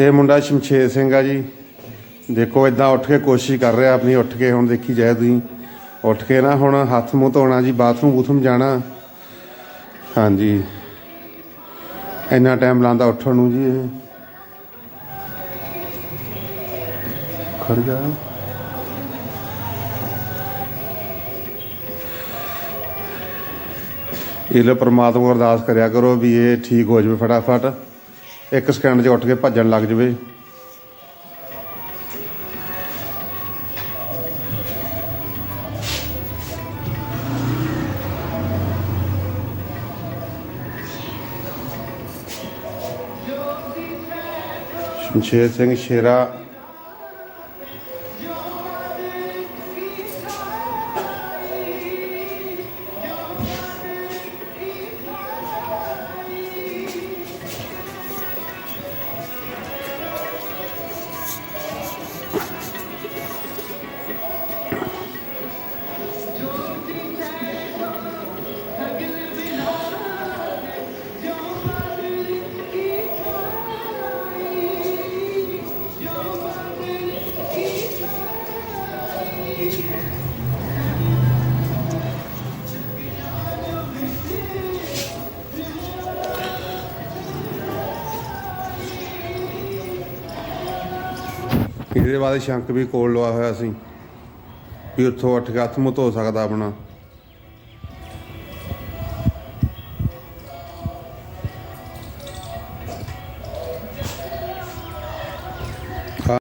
ਇਹ ਮੁੰਡਾ ਸ਼ਮਸ਼ੇਰ ਸਿੰਘ ਆ ਜੀ। ਦੇਖੋ ਇਦਾਂ ਉੱਠ ਕੇ ਕੋਸ਼ਿਸ਼ ਕਰ ਰਿਹਾ ਆਪਣੀ, ਉੱਠ ਕੇ ਹੁਣ ਦੇਖੀ ਜਾਏ ਤੁਸੀਂ। ਉੱਠ ਕੇ ਨਾ ਹੁਣ ਹੱਥ ਮੂੰਹ ਧੋਣਾ ਜੀ, ਬਾਥਰੂਮ ਬੂਥਰੂਮ ਜਾਣਾ। ਹਾਂਜੀ। ਇੰਨਾ ਟਾਈਮ ਲਾਉਂਦਾ ਉੱਠਣ ਨੂੰ ਜੀ ਇਹ। ਖੜ ਜਾ। ਇਹ ਲੋ ਪ੍ਰਮਾਤਮਾ ਅਰਦਾਸ ਕਰਿਆ ਕਰੋ ਵੀ ਇਹ ਠੀਕ ਹੋ ਜਾਵੇ ਫਟਾਫਟ। ਇੱਕ ਸਕਿੰਟ 'ਚ ਉੱਠ ਕੇ ਭੱਜਣ ਲੱਗ ਜਾਵੇ। ਸ਼ਮਸ਼ੇਰ ਸਿੰਘ ਸ਼ੇਰਾ ਇਹਦੇ ਬਾਅਦ ਸ਼ੰਕ ਵੀ ਕੋਲ ਲਵਾ ਹੋਇਆ ਸੀ, ਵੀ ਉੱਥੋਂ ਉੱਠ ਕੇ ਹੱਥ ਮੂੰਹ ਧੋ ਸਕਦਾ ਆਪਣਾ।